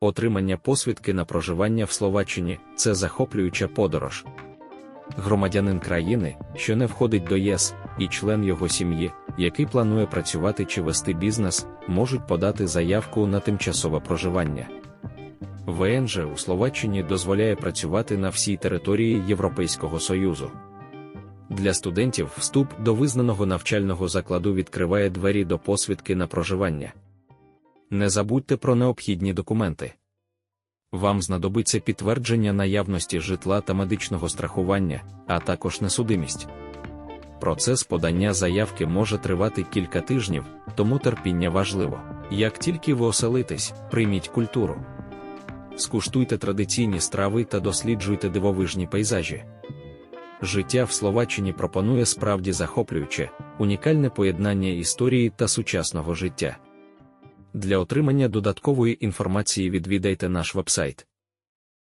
Отримання посвідки на проживання в Словаччині це захоплююча подорож. Громадянин країни, що не входить до ЄС, і член його сім'ї, який планує працювати чи вести бізнес, можуть подати заявку на тимчасове проживання. ВНЖ у Словаччині дозволяє працювати на всій території Європейського Союзу. Для студентів вступ до визнаного навчального закладу відкриває двері до посвідки на проживання. Не забудьте про необхідні документи. Вам знадобиться підтвердження наявності житла та медичного страхування, а також несудимість. Процес подання заявки може тривати кілька тижнів, тому терпіння важливо. Як тільки ви оселитесь, прийміть культуру. Скуштуйте традиційні страви та досліджуйте дивовижні пейзажі. Життя в Словаччині пропонує справді захоплююче, унікальне поєднання історії та сучасного життя. Для отримання додаткової інформації відвідайте наш вебсайт